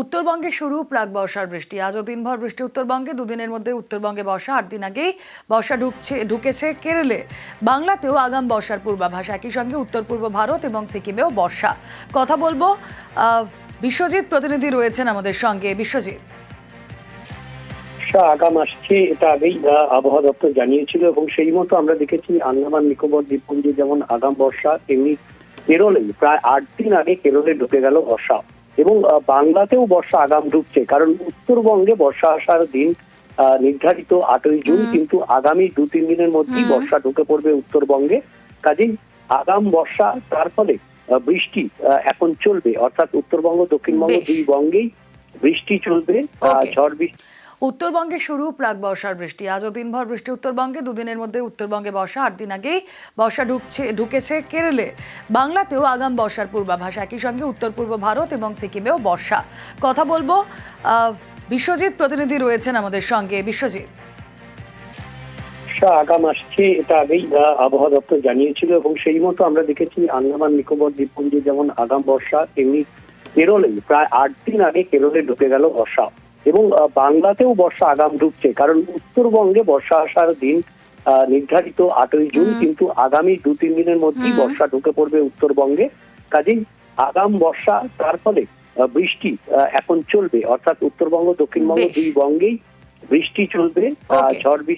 উত্তরবঙ্গে শুরু প্রাক বর্ষার বৃষ্টি। আজও দিনভর বৃষ্টি উত্তরবঙ্গে, দুদিনের মধ্যে উত্তরবঙ্গে বর্ষা, আট দিন আগেই বর্ষা ঢুকছে, ঢুকেছে কেরলে। বাংলাতেও আগাম বর্ষার পূর্বাভাস। একই সঙ্গে উত্তর পূর্ব ভারত এবং সিকিমেও বর্ষা। কথা বলব বিশ্বজিৎ প্রতিনিধি রয়েছেন আমাদের সঙ্গে। বিশ্বজিৎ। বর্ষা আগাম আসছে, এটা আগেই আবহাওয়া দপ্তর জানিয়েছিল এবং সেই মতো আমরা দেখেছি আন্দামান, নিকোবর, দ্বীপপুঞ্জে যেমন আগাম বর্ষা, তেমনি কেরলে প্রায় আট দিন আগে কেরলে ঢুকে গেল বর্ষা। এবং বাংলাতেও বর্ষা আগাম ঢুকছে কারণ উত্তরবঙ্গে বর্ষা আসার দিন আহ, নির্ধারিত আটই জুন কিন্তু আগামী দু তিন দিনের মধ্যেই বর্ষা ঢুকে পড়বে উত্তরবঙ্গে। কাজেই আগাম বর্ষা তার ফলে বৃষ্টি আহ, এখন চলবে। অর্থাৎ উত্তরবঙ্গ দক্ষিণবঙ্গ দুই বঙ্গেই বৃষ্টি চলবে ঝড় বৃষ্টি উত্তরবঙ্গে শুরু প্রাক বর্ষার বৃষ্টি। আজও দিনভর বৃষ্টি উত্তরবঙ্গে, দুদিনের মধ্যে উত্তরবঙ্গে বর্ষা, আট দিন আগেই বর্ষা ঢুকছে, ঢুকেছে কেরলে। বাংলাতেও আগাম বর্ষার পূর্বাভাস, একই সঙ্গে উত্তর পূর্ব ভারত এবং সিকিমেও বর্ষা। কথা বলব বিশ্বজিৎ প্রতিনিধি রয়েছেন আমাদের সঙ্গে। বিশ্বজিৎ। বর্ষা আগাম আসছে, এটা আগেই আবহাওয়া দপ্তর জানিয়েছিল এবং সেই মতো আমরা দেখেছি আন্দামান, নিকোবর, দ্বীপপুঞ্জে যেমন আগাম বর্ষা, তেমনি কেরলে প্রায় আট দিন আগে কেরলে ঢুকে গেল বর্ষা। এবং বাংলাতেও বর্ষা আগাম ঢুকছে কারণ উত্তরবঙ্গে বর্ষা আসার দিন আহ, নির্ধারিত আটই জুন কিন্তু আগামী দু তিন দিনের মধ্যেই বর্ষা ঢুকে পড়বে উত্তরবঙ্গে। কাজেই আগাম বর্ষা তার ফলে বৃষ্টি এখন চলবে। অর্থাৎ উত্তরবঙ্গ দক্ষিণবঙ্গ দুই বঙ্গেই বৃষ্টি চলবে ঝড় বৃষ্টি